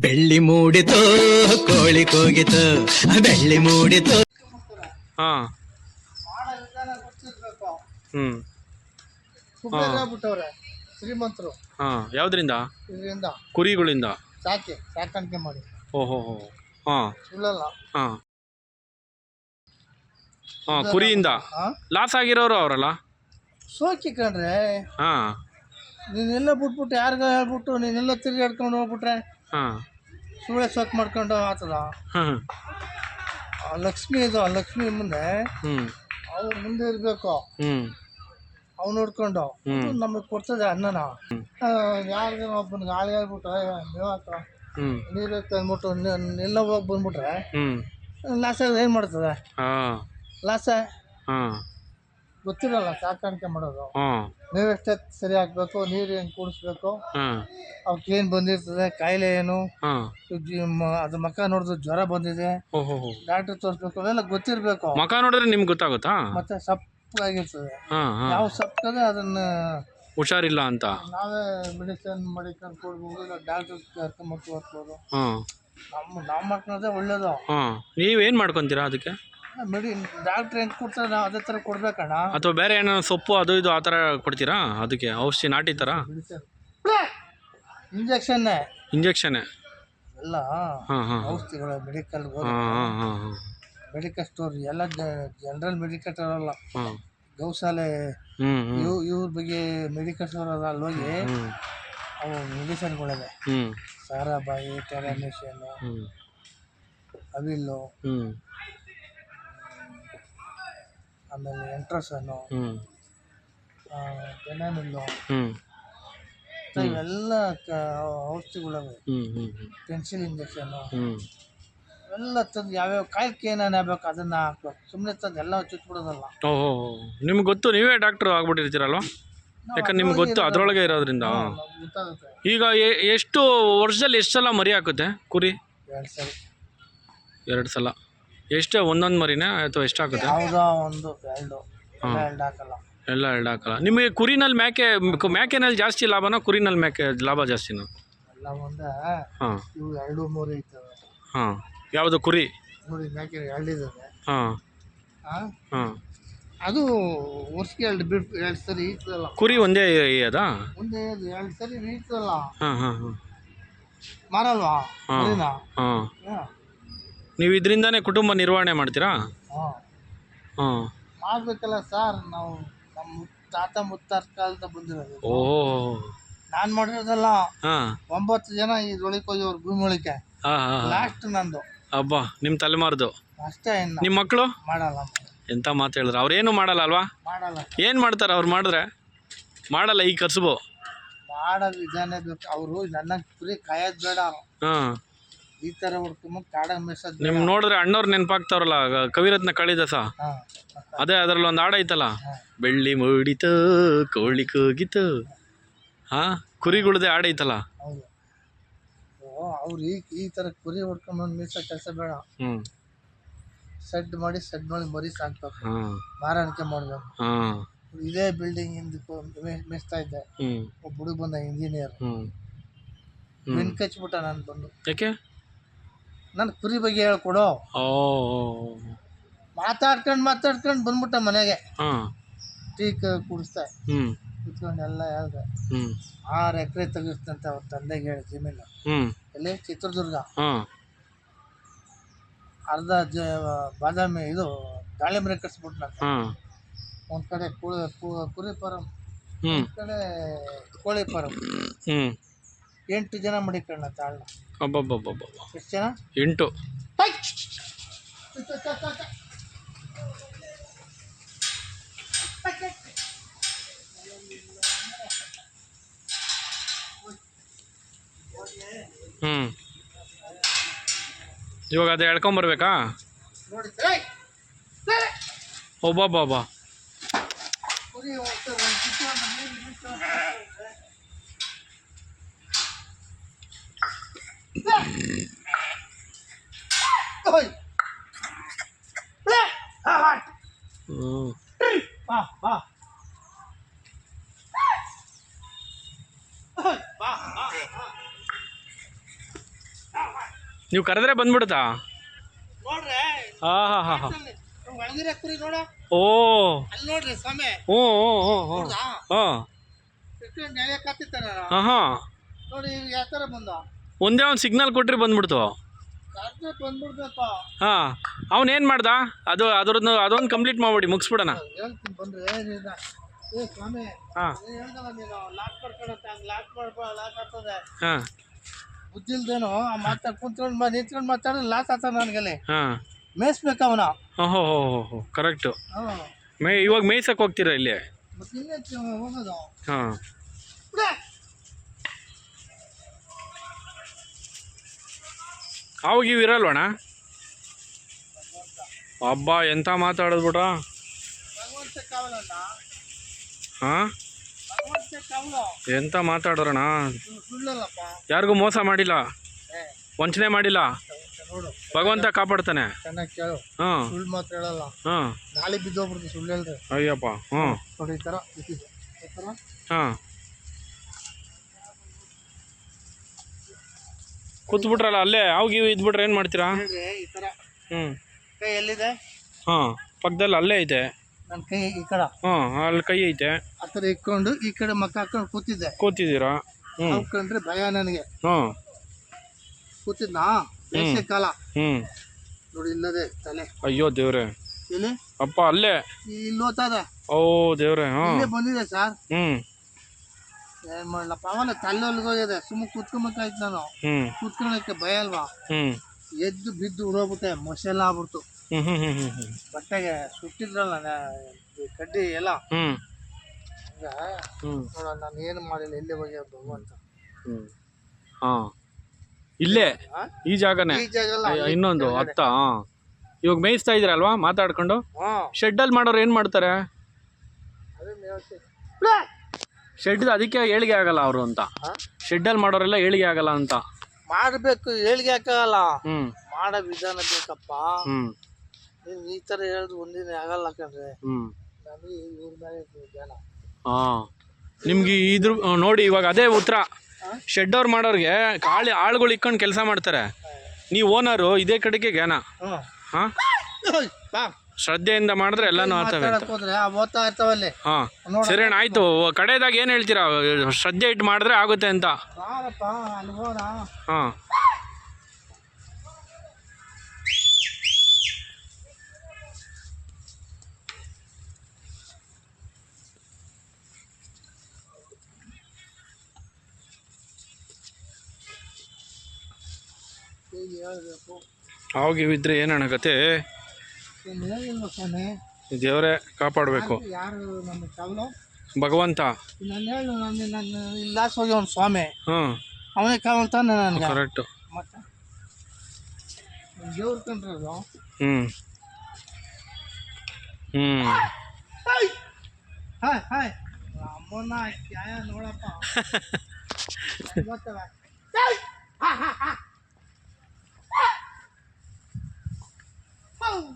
ಬೆಳ್ಳಿ ಮೂಡಿತು ಕೋಳಿ ಕೂಗಿತು ಬೆಳ್ಳಿ ಮೂಡಿತು. ಹಾಂ. ಹ್ಞೂ ಕುಬೇರ ಶ್ರೀಮಂತರು. ಹಾಂ ಯಾವುದರಿಂದ? ಇದರಿಂದ. ಕುರಿಗಳಿಂದ. ಸಾಕಿ ಸಾಕಾಣಿಕೆ ಮಾಡಿ. ಓಹೋ ಹೋ ಹಾಂ. ಸುಳ್ಳಲ್ಲ. ಹಾಂ. ಹಾಂ ಕುರಿಯಿಂದ. ಹಾ? ಲಾಸ್ ಆಗಿರೋರು ಅವರಲ್ಲ? ಸೋಕಿ ಕಣ್ರೆ. ಹಾಂ. ನೀನೆಲ್ಲ ಬಿಟ್ಬಿಟ್ಟು ಯಾರಿಗ ಹೇಳ್ಬಿಟ್ಟು ನೀನೆಲ್ಲ ತಿರುಗಾಡ್ಕೊಂಡು ಹೋಗ್ಬಿಟ್ರೆ. ಹಾಂ. ಸುಳ್ಳೆ ಸೋಕ್ ಮಾಡ್ಕೊಂಡು ಆತದ. ಹಾಂ ಆ ಲಕ್ಷ್ಮಿ ಇದು ಆ ಲಕ್ಷ್ಮಿ ಮುಂದೆ ಹ್ಮ್. ಅವ್ರ ಮುಂದೆ ಇರಬೇಕು. ಹ್ಮ್. ಅವ್ನು ನೋಡ್ಕೊಂಡು ಹ್ಮ್. ನಮಗೆ ಕೊಡ್ತದೆ ಅನ್ನನ. ಯಾರಿಗ ಗಾಳಿ ಹಾಳು ಹೇಳ್ಬಿಟ್ಟು ಮೇವಾಕ ಹ್ಮ್. ನೀರು ಅಂದ್ಬಿಟ್ಟು ಎಲ್ಲ ಹೋಗಿ ಬಂದ್ಬಿಟ್ರೆ ಹ್ಮ್. ಲಾಸ ಏನು ಮಾಡ್ತದೆ? ಹಾಂ. ಲಾಸ ಹಾಂ. ಗೊತ್ತಿರಲ್ಲ ಸಾಕಾಣಿಕೆ ಮಾಡೋದು. ಹಾಂ. ಎಷ್ಟೊತ್ತು ಸರಿ ಹಾಕ್ಬೇಕು ನೀರು ಹೆಂಗ್ ಕೂಡಿಸ್ಬೇಕು? ಅವಕ್ಕೆ ಏನು ಬಂದಿರ್ತದೆ ಕಾಯಿಲೆ ಏನು? ಹಾಂ. ಜಿ- ಮ- ಅದು ಮಕ್ಕ ನೋಡಿದ್ರೆ ಜ್ವರ ಬಂದಿದೆ. ಓಹೋ ಡಾಕ್ಟ್ರ್ ತೋರಿಸ್ಬೇಕು ಅವೆಲ್ಲ ಗೊತ್ತಿರಬೇಕು. ಮಕ ನೋಡಿದ್ರೆ ನಿಮ್ಗೆ ಗೊತ್ತಾಗುತ್ತಾ? ಮತ್ತೆ ಸಪ್ಪಗಾಗಿರ್ತದೆ. ಹಾಂ ಹಾ. ಯಾವ ಸಪ್ಪದೆ ಅದನ್ನ ಹುಷಾರಿಲ್ಲ ಅಂತ? ನಾವೇ ಮೆಡಿಸಿನ್ ಮೆಡಿಕಲ್ ಕೊಡ್ಬೋದು ಇಲ್ಲ ಡಾಕ್ಟರ್ ಕರ್ಕೊಂಬತ್ತು ತೋರಿಸ್ಬೋದು. ನಮ್ಮ ನಮ್ಮ ನಾವು ಮಾಡ್ಕೊಳೋದೇ ಒಳ್ಳೇದು. ಹಾಂ. ನೀವೇನು ಮಾಡ್ಕೊಂತೀರಾ ಅದಕ್ಕೆ? ಮೆಡಿ ಡಾಕ್ಟ್ರ್ ಹೆಂಗೆ ಕೊಡ್ತಾರೆ ನಾವು ಅದೇ ಥರ ಕೊಡಬೇಕಣ್ಣ. ಅಥವಾ ಬೇರೆ ಏನೋ ಸೊಪ್ಪು ಅದು ಇದು ಆ ಥರ ಕೊಡ್ತೀರಾ? ಅದಕ್ಕೆ ಔಷಧಿ ನಾಟಿ ಥರ ಇಂಜೆಕ್ಷನ್ ಇಂಜೆಕ್ಷನ್ನೇ. ಇಂಜೆಕ್ಷನ್ನೇ? ಎಲ್ಲ ಹಾಂ ಹಾಂ ಔಷಧಿಗಳು ಮೆಡಿಕಲ್ ಹಾಂ ಹಾಂ ಹಾಂ ಹಾಂ. ಮೆಡಿಕಲ್ ಸ್ಟೋರ್ ಎಲ್ಲ ಜನರಲ್ ಮೆಡಿಕಲ್ ಸ್ಟೋರ್ ಅಲ್ಲ. ಗೌಶಾಲೆ. ಇವ್ ಇವ್ರ ಬಗ್ಗೆ ಮೆಡಿಕಲ್ ಸ್ಟೋರ್ ಅದ ಅಲ್ಲಿ ಹೋಗಿ ಅವು ಮೆಡಿಸನ್ಗಳಿವೆ ಸಾರಾಬಾಯಿ ಟೆರಾಮಿಷನ್ ಅವಿಲ್ಲು ಆಮೇಲೆ ಎಂಟ್ರಸನ್ನು ಬೆನಾಮಿಲ್ಲು ಹ್ಞೂ ಇವೆಲ್ಲ ಔಷಧಿಗಳಿವೆ ಪೆನ್ಸಿಲ್ ಇಂಜೆಕ್ಷನ್ನು ಎಲ್ಲ ತಂದು ಯಾವ್ಯಾವ ಕಾಯಕ್ಕೆ ಏನೇನು ಆಗ್ಬೇಕು ಅದನ್ನ ಹಾಕ್ಬೇಕು ಸುಮ್ಮನೆ ತಂದು ಎಲ್ಲ ಚುಚ್ಬಿಡೋದಲ್ಲ ಓಹೋ ನಿಮ್ಗೆ ಗೊತ್ತು ನೀವೇ ಡಾಕ್ಟ್ರು ಆಗ್ಬಿಟ್ಟಿರ್ತೀರಲ್ವ ಯಾಕಂದ್ರೆ ನಿಮ್ಗೆ ಗೊತ್ತು ಅದರೊಳಗೆ ಇರೋದ್ರಿಂದ ಈಗ ಎಷ್ಟು ವರ್ಷದಲ್ಲಿ ಎಷ್ಟು ಸಲ ಮರಿ ಹಾಕುತ್ತೆ ಕುರಿ ಎರಡು ಸಲ ಎರಡು ಸಲ ಎಷ್ಟು ಒಂದೊಂದು ಮರಿನಾ ಅಥವಾ ಎಷ್ಟು ಹಾಕುತ್ತೆ? ಯಾವುದೋ ಒಂದು ಎರಡು ಎಲ್ಲ ಎರಡು ಹಾಕಲ್ಲ. ಎಲ್ಲ ಎರಡು ಹಾಕಲ್ಲ. ನಿಮಗೆ ಕುರಿನಲ್ಲಿ ಮೇಕೆ ಕ- ಮೇಕೆನಲ್ಲಿ ಜಾಸ್ತಿ ಲಾಭನಾ ಕುರಿನಲ್ಲಿ ಮೇಕೆ ಲಾಭ ಜಾಸ್ತಿನಾ? ಎಲ್ಲ ಒಂದೇ. ಹಾಂ. ಇವು ಎರಡು ಮೂರು ಇರ್ತವೆ. ಹಾಂ. ಯಾವುದು ಕುರಿ? ನೋಡಿ ಮೇಕೆ ಹಾಂ. ಹಾಂ ಹಾಂ. ಅದು ವರ್ಷಕ್ಕೆ ಎರಡು ಬಿಟ್ಟು ಎರಡು ಸರಿ ಈಗ್ತದಲ್ಲ ಕುರಿ ಒಂದೇ ಅದಾ? ಒಂದೇ ಅದು ಎರಡು ಸರಿ ಈಗ್ತದಲ್ಲ ಹಾಂ ಹಾಂ ಹಾಂ. ಮಾರಲ್ವಾ? ಹಾಂ. ಸರಿನಾ ಹಾಂ. ಹಾಂ. ನೀವು ಇದರಿಂದಾನೇ ಕುಟುಂಬ ನಿರ್ವಹಣೆ ಮಾಡ್ತೀರಾ? ಹಾಂ. ಹಾಂ. ಮಾಡ್ಬೇಕಲ್ಲ ಸರ್ ನಾವು ನಮ್ಮ ತಾತ ಮುತ್ತಾರ ಕಾಲದ ಬಂದಿರೋದು. ಓಹೋ. ನಾನು ಮಾಡಿರೋದಲ್ಲ ಹಾಂ. ಒಂಬತ್ತು ಜನ ಇದ್ರೊಳಗೆ ಹೋಗಿವ್ರು ಭೂಮಿ ಒಳಗೆ ಹಾಂ ಹಾಂ ಲಾಸ್ಟ್ ನಂದು. ಅಬ್ಬಾ ನಿಮ್ಮ ತಲೆಮಾರ್ದು. ಅಷ್ಟೇ ಇನ್ನು. ನಿಮ್ಮ ಮಕ್ಕಳು ಮಾಡಲ್ಲ. ಎಂತ ಮಾತು ಹೇಳಿದ್ರು. ಅವ್ರೇನು ಮಾಡಲ್ಲ ಅಲ್ವಾ? ಮಾಡಲ್ಲ. ಏನು ಮಾಡ್ತಾರೆ ಅವ್ರು ಮಾಡಿದ್ರೆ? ಮಾಡಲ್ಲ ಈ ಕಸಬು ಮಾಡೋ ವಿಧಾನ ಬೇಕು. ಅವರು ನನ್ನ ಕುರಿ ಕಾಯೋದು ಬೇಡ. ಹಾಂ. ಈ ಥರ ಹುಡ್ಕೊಂಬ ಕಾಡ ಮೇಸೋದು ಬೇಡ ನಿಮ್ ನೋಡಿದ್ರೆ ಅಣ್ಣವ್ರು ನೆನಪಾಗ್ತಾವ್ರಲ್ಲ ಕವಿರತ್ನ ಕಳಿದಾಸ ಹಾಂ. ಅದೇ ಅದರಲ್ಲಿ ಒಂದು ಹಾಡು ಐತಲ್ಲ ಬೆಳ್ಳಿ ಮೂಡಿತು ಕೋಳಿ ಕೂಗಿತು. ಹಾಂ? ಕುರಿಗಳದೇ ಹಾಡು ಐತಲ್ಲ? ಹೌದು. ಓ ಅವ್ರು ಈ ಈ ಥರ ಕುರಿ ಹೊಡ್ಕೊಂಬಂದು ಮೀಸೋ ಕೆಲಸ ಬೇಡ. ಹ್ಞೂ ಸೆಡ್ ಮಾಡಿ ಸೆಡ್ ಮಾಡಿ ಮರಿ ಸಾಕ್ಬೇಕು. ಹಾಂ. ಮಾರಾಣಿಕೆ ಮಾಡಬೇಕು. ಹಾಂ. ಇದೇ ಬಿಲ್ಡಿಂಗ್ ಇಂದ ಮೇಯಿಸ್ತಾ ಇದ್ದೆ. ಹ್ಞೂ ಒಬ್ಬ ಹುಡುಗ ಬಂದ ಇಂಜಿನಿಯರ್ ಹ್ಞೂ ಬೆನ್ ಕಚ್ಬಿಟ್ಟ ನಾನು ಬಂದು. ಯಾಕೆ? ನನ್ನ ಕುರಿ ಬಗ್ಗೆ ಹೇಳ್ಕೊಡು. ಓ ಮಾತಾಡ್ಕೊಂಡು ಮಾತಾಡ್ಕೊಂಡು ಬಂದ್ಬಿಟ್ಟ ಮನೆಗೆ. ಹಾಂ. ಟೀ ಕುಡಿಸ್ತಾ ಹ್ಞೂ ಕುತ್ಕೊಂಡು ಎಲ್ಲ ಹೇಳ್ದೆ. ಹ್ಞೂ ಆರು ಎಕರೆ ತೆಗಿಸ್ತಂತ ಅವ್ರ ತಂದೆಗೆ ಹೇಳಿ ಜಮೀನು. ಹ್ಞೂ ಎಲ್ಲಿ? ಚಿತ್ರದುರ್ಗ. ಹಾಂ. ಅರ್ಧ ಜ ಬಾದಾಮಿ ಇದು ಕಟ್ಸ್ಬಿಟ್ಟು ಕಟ್ಸ್ಬಿಟ್ನಂತ. ಹಾಂ. ಒಂದು ಕಡೆ ಕುರಿ ಕು- ಕುರಿ ಫಾರಂ. ಹ್ಞೂ ಒಂದು ಕಡೆ ಕೋಳಿ ಫಾರಂ. ಹ್ಞೂ ಎಂಟು ಜನ ಮಡಿಕಣ್ಣ ತಾಳ್ನ. ಅಬ್ಬಬ್ಬಬ್ಬಬ್ಬ ಎಷ್ಟು ಜನ? ಎಂಟು. ಹ್ಞೂ ಇವಾಗ ಅದೇ ಎಳ್ಕೊಂಬರ್ಬೇಕಾ ಒಬ್ಬ ಬಾಬಾ ಏಯ್! ಒಬ್ಬಬ್ಬಬ್ಬ ಕುರಿ ಒಂದು ಒಂದು ಕಿತ್ತು ಒಂದು ನೀರು ಬಿಟ್ಟು ಓಯ್! ಏ! ಬಾ ಬಾ. ನೀವು ಕರೆದ್ರೆ ಬಂದ್ಬಿಡುತ್ತಾ? ನೋಡ್ರೆ ಹಾ ಹಾ ಹಾ ಹಾ. ಅಲ್ಲಿ ಒಳಗಿರೋ ಓ. ಅಲ್ಲಿ ನೋಡ್ರಿ ಸ್ವಾಮಿ. ಹ್ಞೂ ಹ್ಞೂ ಹ್ಞೂ ಹ್ಞೂ ಹೌದಾ ಹಾಂ. ನೋಡಿ ಯಾವ ಥರ ಬಂದ. ಒಂದೇ ಒಂದು ಸಿಗ್ನಲ್ ಕೊಟ್ರಿ ಬಂದ್ಬಿಡ್ತು. ಹಾಂ ಅವನೇನು ಮಾಡ್ದ? ಅದು ಅದ್ರದ್ದು ಅದೊಂದು ಕಂಪ್ಲೀಟ್ ಮಾಡ್ಬಿಡಿ ಮುಗಿಸ್ಬಿಡೋಣ. ಹಾಂ. ಹಾಂ. ಬುದ್ಧಿಲ್ದೇನು ಮಾತಾಡ್ ಕುಂತ್ಕೊಂಡು ಮಾ ನಿಂತ್ಕೊಂಡು ಮಾತಾಡಿದ್ರೆ ಲಾಸ್ ನನಗಲ್ಲಿ. ಹಾಂ. ಮೇಯಿಸ್ಬೇಕು ಅವನ ಹೋ ಹೋ ಕರೆಕ್ಟು ಮೇ ಇವಾಗ ಮೇಯ್ಸಕ್ಕೆ ಹೋಗ್ತೀರಾ ಇಲ್ಲಿ? ಹಾಂ. ಅವಾಗ ಇವು ಇರಲ್ವಣ್ಣ ಹಬ್ಬ ಎಂತ ಮಾತಾಡೋದು ಭಗವಂತ ಕಾವಲಣ್ಣ ಹಾಂ? ಎಂತ ಸುಳ್ಳಲ್ಲಪ್ಪ ಯಾರಿಗೂ ಮೋಸ ಮಾಡಿಲ್ಲ? ವಂಚನೆ ಮಾಡಿಲ್ಲ? ಭಗವಂತ ಕಾಪಾಡ್ತಾನೆ? ಹಾಂ. ಹಾಂ. ಅಯ್ಯಪ್ಪ ಹ್ಞೂ ಹಾಂ. ಕೂತ್ಬಿಟ್ರಲ್ಲ ಅಲ್ಲೇ ಇವು ಇದ್ಬಿಟ್ರೆ ಏನು ಮಾಡ್ತೀರಾ? ಈ ಥರ ಹ್ಞೂ ಕೈ ಎಲ್ಲಿದೆ? ಹಾಂ ಪಕ್ಕದಲ್ಲಿ ಅಲ್ಲೇ ಐತೆ. ನನ್ನ ಕೈ ಈ ಕಡೆ. ಹಾಂ ಅಲ್ಲಿ ಕೈ ಐತೆ. ಆ ಥರ ಇಟ್ಕೊಂಡು ಈ ಕಡೆ ಮಕ್ಕ ಹಾಕೊಂಡು ಕೂತಿದ್ದೆ. ಕೂತಿದ್ದೀರಾ? ಹ್ಞೂ ಹಾಕೊಂಡ್ರೆ ಭಯ ನನಗೆ. ಹಾಂ. ಕೂತಿದ್ನಾ? ಬೇಸಿಗೆ ಕಾಲ. ಹ್ಞೂ ನೋಡಿ ಇಲ್ಲದೆ ತಲೆ. ಅಯ್ಯೋ ದೇವ್ರೆ. ಇಲ್ಲಿ ಅಪ್ಪ ಅಲ್ಲೇ. ಇಲ್ಲಿ ಓದ್ತದೆ ಓ ದೇವ್ರೆ ಹಾಂ. ಇಲ್ಲೇ ಬಂದಿದೆ ಸರ್. ಹ್ಞೂ ಏನ್ ಮಾಡ್ಲಪ್ಪ? ಅವನ ತಲೆ ಹೋಗಿದೆ ಸುಮ್ಮನೆ ಕುತ್ಕೊಂಬೇಕಾಯ್ತು ನಾನು. ಹ್ಞೂ ಕೂತ್ಕೊಳಕ್ಕೆ ಭಯ ಅಲ್ವಾ? ಹ್ಞೂ ಎದ್ದು ಬಿದ್ದು ಉಡೋಗ್ಬಿಟ್ಟೆ ಮೊಸೆಲ್ಲ ಆಗ್ಬಿಡ್ತು. ಹ್ಞೂ ಬಟ್ಟೆಗೆ ಸುಟ್ಟಿದ್ರಲ್ಲ ನಾ- ಕಡ್ಡಿ ಎಲ್ಲ? ಹ್ಞೂ ನೋಡ ನಾನು ಏನು ಮಾಡಿಲ್ಲ ಇಲ್ಲೇ ಹೋಗಿ ಭಗವಂತ ಹ್ಞೂ ಹಾಂ. ಇಲ್ಲೇ? ಆ? ಈ ಜಾಗನೇ? ಈ ಜಾಗ ಅಲ್ಲ, ಇನ್ನೊಂದು ಅತ್ತ ಹಾಂ. ಇವಾಗ ಮೇಯಿಸ್ತಾ ಇದ್ದೀರಲ್ವಾ ಮಾತಾಡ್ಕೊಂಡು? ಶೆಡ್ ಶೆಡ್ಡಲ್ಲಿ ಮಾಡೋರು ಏನು ಮಾಡ್ತಾರೆ? ಅದನ್ನ ಹೇಳ್ತೀನಿ. ಶೆಡ್ ಅದಕ್ಕೆ ಏಳಿಗೆ ಆಗಲ್ಲ ಅವರು ಅಂತ. ಶೆಡ್ ಶೆಡ್ಡಲ್ಲಿ ಮಾಡೋರೆಲ್ಲ ಏಳಿಗೆ ಆಗಲ್ಲ ಅಂತ. ಮಾಡಬೇಕು ಏಳಿಗೆ ಹಾಕಲ್ಲ ಹ್ಞೂ ಮಾಡೋ ವಿಧಾನ ಬೇಕಪ್ಪ. ಹ್ಮ್. ನೀನ್ ಈ ತರ ಹೇಳಿದ್ರು ಒಂದಿನ ಆಗಲ್ಲ ಕಣ್ರೆ. ಹ್ಮ್. ನನಗೆ ಇವ್ರ ಮೇಲೆ ಜ್ಞಾನ ಹಾಂ. ನಿಮ್ಗೆ ಇದ್ರ ನೋಡಿ ಇವಾಗ ಅದೇ ಉತ್ತರ. ಶೆಡ್ ಅವ್ರು ಮಾಡೋರಿಗೆ ಕಾಳಿ ಆಳುಗಳು ಇಕ್ಕೊಂಡು ಕೆಲಸ ಮಾಡ್ತಾರೆ. ನೀವು ಓನರು ಇದೇ ಕಡೆಗೆ ಜ್ಞಾನ. ಹಾ. ಹಾಂ? ಬಾ ಶ್ರದ್ಧೆಯಿಂದ ಮಾಡಿದ್ರೆ ಎಲ್ಲಾನು ಆಗ್ತವೆ ಅಂತ ಮಾತಾಡಕ್ ಹೋದ್ರೆ? ಆ ಓದ್ತಾ ಇರ್ತಾವಲ್ಲಿ ಹಾಂ ನೋಡ ಸರಿ ಅಣ್ಣ ಕಡೆದಾಗ ಕಡೆಯದಾಗ ಏನು ಹೇಳ್ತೀರಾ? ಶ್ರದ್ಧೆ ಇಟ್ಟು ಮಾಡಿದ್ರೆ ಆಗುತ್ತೆ ಅಂತ. ಬಾರಪ್ಪ ಹಾಂ. ಹೀಗೆ ಹೇಳ್ಬೇಕು. ಅವಾಗ ಏನಣ್ಣ ಕತೆ? ಸ್ವಾಮಿ ದೇವರೇ ಕಾಪಾಡಬೇಕು. ಯಾರು ನಮ್ಮ ಕಾವಲು ಭಗವಂತ. ನಾನು ಹೇಳು ನಾನು ನನ್ನ ಇಲ್ಲಾಸ್ ಹೋಗಿ ಅವ್ನು ಸ್ವಾಮಿ. ಹಾಂ. ಅವನೇ ಕಾವಲ್ ತಾನೆ ನನಗೆ. ಕರೆಕ್ಟು ಮತ್ತೆ? ದೇವ್ರ ಕಂಡ್ರದು ಹ್ಞೂ ಹ್ಞೂ ಹಾಯ್ ಹಾಯ್ ಅಮ್ಮನ ಕ್ಯಾಯ ನೋಡಪ್ಪ. ಗೊತ್ತಲ್ಲ! ಹಾ, ಹಾ, ಹಾ. ಹೌದ.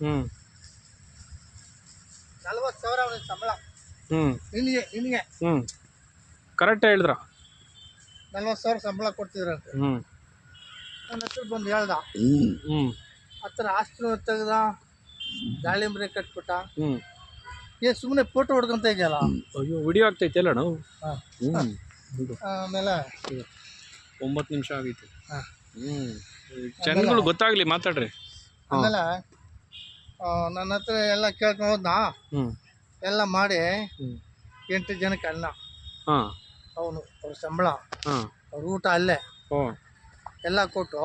ಹ್ಞೂ ನಲ್ವತ್ತು ಸಾವಿರ ಸಂಬಳ. ಹ್ಞೂ ನಿನಗೆ ನಿನಗೆ. ಹ್ಞೂ ಕರೆಕ್ಟ್ ಹೇಳಿದ್ರ? ನಲ್ವತ್ತು ಸಾವಿರ ಸಂಬಳ ಕೊಡ್ತಿದ್ರಂತೆ ಹ್ಞೂ ನನ್ನ ಹತ್ರ ಬಂದು ಹೇಳ್ದ. ಹ್ಞೂ ಹತ್ರ ಆಸ್ತಿ ತೆಗ್ದ ದಾಳಿಂಬ್ರೆ ಕಟ್ಬಿಟ್ಟ. ಹ್ಞೂ ಏ ಸುಮ್ಮನೆ ಫೋಟೋ ಹೊಡ್ಕೊಂತ ಇದೆಯಲ್ಲ? ಅಯ್ಯೋ ವಿಡಿಯೋ ಆಗ್ತೈತೆ ಅಲ್ಲ ನಾವು ಹಾಂ ಆಮೇಲೆ? ಒಂಬತ್ತು ನಿಮಿಷ ಆಗೈತೆ. ಹಾಂ. ಹ್ಞೂ ಜನಗಳು ಗೊತ್ತಾಗ್ಲಿ ಮಾತಾಡ್ರಿ. ಆಮೇಲೆ? ನನ್ನ ಹತ್ರ ಎಲ್ಲ ಕೇಳ್ಕೊಂಡು ಹೋದ್ನಾ? ಎಲ್ಲ ಮಾಡಿ ಎಂಟು ಜನಕ್ಕೆ ಅನ್ನ. ಅವನು ಅವ್ರ ಸಂಬಳ. ಅವ್ರ ಊಟ ಅಲ್ಲೇ. ಎಲ್ಲ ಕೊಟ್ಟು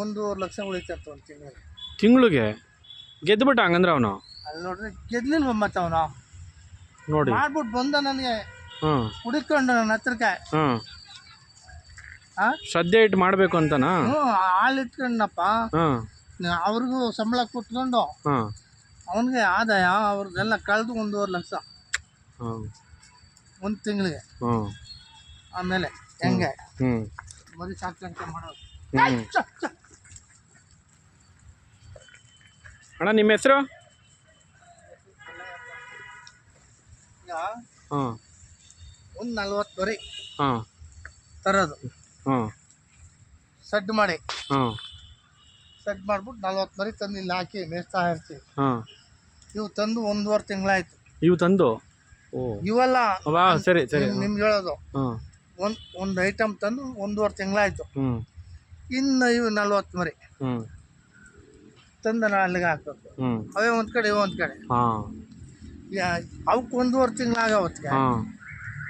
ಒಂದೂವರೆ ಲಕ್ಷ ಉಳಿತಂತ ಒಂದು ತಿಂಗಳಿಗೆ. ತಿಂಗಳಿಗೆ? ಗೆದ್ದುಬಿಟ್ಟ ಹಂಗಂದ್ರೆ ಅವನು? ಅಲ್ಲಿ ನೋಡ್ರಿ ಗೆದ್ಲಿಲ್ವ ಮತ್ತೆ ಅವನು? ನೋಡಿ. ಮಾಡ್ಬಿಟ್ಟು ಬಂದ ನನಗೆ. ಹುಡುಕೊಂಡ ನನ್ನ ಹತ್ರಕ್ಕೆ. ಶ್ರದ್ಧೆ ಇಟ್ಟು ಮಾಡಬೇಕು ಅಂತನಾ? ಹಾಲು ಇಟ್ಕೊಂಡಪ್ಪ ಅವ್ರಿಗೂ ಸಂಬಳ ಕೊಟ್ಕೊಂಡು ಹಾಂ. ಅವನಿಗೆ ಆದಾಯ ಅವ್ರದ್ದೆಲ್ಲ ಕಳೆದು ಒಂದೂವರೆ ಲಕ್ಷ. ಒಂದು ತಿಂಗಳಿಗೆ. ಹಾಂ. ಆಮೇಲೆ ಹೆಂಗೆ? ಹ್ಞೂ ಮರಿ ಸಾಕ್ತಂತೆ ಮಾಡೋದು. ಹ್ಞೂ ಅಣ್ಣ ನಿಮ್ಮ ಹೆಸರು? ಹಾಂ. ಒಂದು ನಲ್ವತ್ತು ಬರೀ ಹಾಂ. ತರೋದು. ಹಾಂ. ಸಡ್ ಮಾಡಿ. ಹಾಂ. ಸಡ್ ಮಾಡ್ಬಿಟ್ಟು ನಲ್ವತ್ತು ಮರಿ ತಂದು ಇಲ್ಲಿ ಹಾಕಿ ಮೇಯಿಸ್ತಾ ಇರ್ತೀವಿ ಹಾಂ. ಇವು ತಂದು ಒಂದೂವರೆ ತಿಂಗಳಾಯ್ತು. ಇವು ತಂದು? ಓ. ಇವೆಲ್ಲ ವಾ ಸರಿ ಸರಿ. ನಿಮ್- ನಿಮ್ಗೆ ಹೇಳೋದು. ಹಾಂ. ಒಂದು ಒಂದು ಐಟಮ್ ತಂದು ಒಂದೂವರೆ ತಿಂಗಳಾಯ್ತು. ಹ್ಞೂ ಇನ್ನು ಇವು ನಲ್ವತ್ತು ಮರಿ ಹ್ಞೂ ತಂದು ನಾನು ಅಲ್ಲಿಗೆ ಹಾಕ್ಬೇಕು. ಹ್ಞೂ ಅವೇ ಒಂದು ಕಡೆ ಇವು ಒಂದು ಕಡೆ. ಹಾಂ. ಯಾ- ಅವಕ್ಕೆ ಒಂದೂವರೆ ತಿಂಗಳಾಗ ಹೊತ್ತಿಗೆ ಹಾಂ.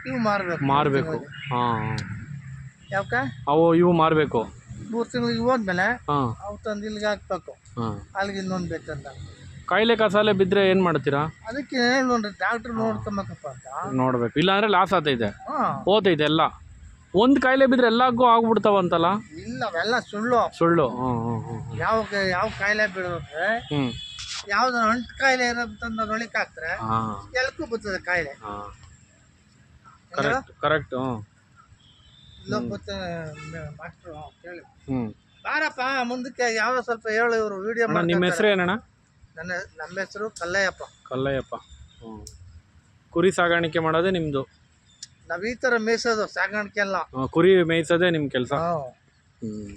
ಇವು ಮಾರಬೇಕು. ಮಾರಬೇಕು. ಹಾಂ ಯಾಕೆ ಅವು ಇವು ಮಾರಬೇಕು. ಮೂರು ತಿಂಗಳಿಗೆ ಹೋದ್ಮೇಲೆ ಹಾಂ. ಅವು ತಂದು ಇಲ್ಲಿಗೆ ಹಾಕ್ಬೇಕು. ಹಾಂ. ಅಲ್ಲಿಗೆ ಇನ್ನೊಂದು ಬೇಕಂತ. ಕಾಯಿಲೆ ಕಸಾಲೆ ಬಿದ್ರೆ ಏನು ಮಾಡ್ತೀರಾ? ಅದಕ್ಕೆ ಡಾಕ್ಟರ್ ನೋಡ್ರಿ ಡಾಕ್ಟ್ರ್ ನೋಡ್ಕೊಬೇಕಪ್ಪ ಅಂತ. ನೋಡ್ಬೇಕು. ಇಲ್ಲಾಂದ್ರೆ ಲಾಸ್ ಹಾಂ. ಹೋತೈತೆ ಎಲ್ಲ. ಒಂದು ಕಾಯಿಲೆ ಬಿದ್ದರೆ ಎಲ್ಲಕ್ಕೂ ಆಗ್ಬಿಡ್ತಾವಂತಲ್ಲ? ಇಲ್ಲ ಅವೆಲ್ಲ ಸುಳ್ಳು. ಸುಳ್ಳು. ಹ್ಞೂ ಹ್ಞೂ ಹ್ಞೂ ಯಾವ ಯಾವ ಕಾಯಿಲೆ ಬಿಡ್ಬೇಕ್ರೆ ಹ್ಞೂ ಯಾವ್ದು ಅಂಟು ಕಾಯಿಲೆ ಇರೋದಂತ ನೊಳಿಕ್ ಹಾಕ್ತಾರೆ ಹಾಂ. ಎಲ್ಲಕ್ಕೂ ಬರ್ತದೆ ಕಾಯಿಲೆ. ಹಾಂ. ಕರೆಕ್ಟ್ ಕರೆಕ್ಟ್ ಹ್ಞೂ ಇಲ್ಲೊಬ್ಬ ಮಾಸ್ಟ್ರು ಕೇಳಿ. ಹ್ಞೂ ಬಾರಪ್ಪ ಮುಂದಕ್ಕೆ ಯಾವ ಸ್ವಲ್ಪ ಹೇಳು ಇವರು ವಿಡಿಯೋ ಅಣ್ಣ ನಿಮ್ಮ ಹೆಸರು ಏನಣ್ಣ? ನನ್ನ ನಮ್ಮ ಹೆಸರು ಕಲ್ಲಯ್ಯಪ್ಪ. ಕಲ್ಲಯ್ಯಪ್ಪ. ಹ್ಞೂ ಕುರಿ ಸಾಗಾಣಿಕೆ ಮಾಡೋದೇ ನಿಮ್ಮದು ನಾವು ಈ ಥರ ಮೇಯಿಸೋದು ಸಾಗಾಣಿಕೆ ಎಲ್ಲ ಕುರಿ ಮೇಯಿಸೋದೇ ನಿಮ್ಮ ಕೆಲಸ? ಹ್ಞೂ ಹ್ಞೂ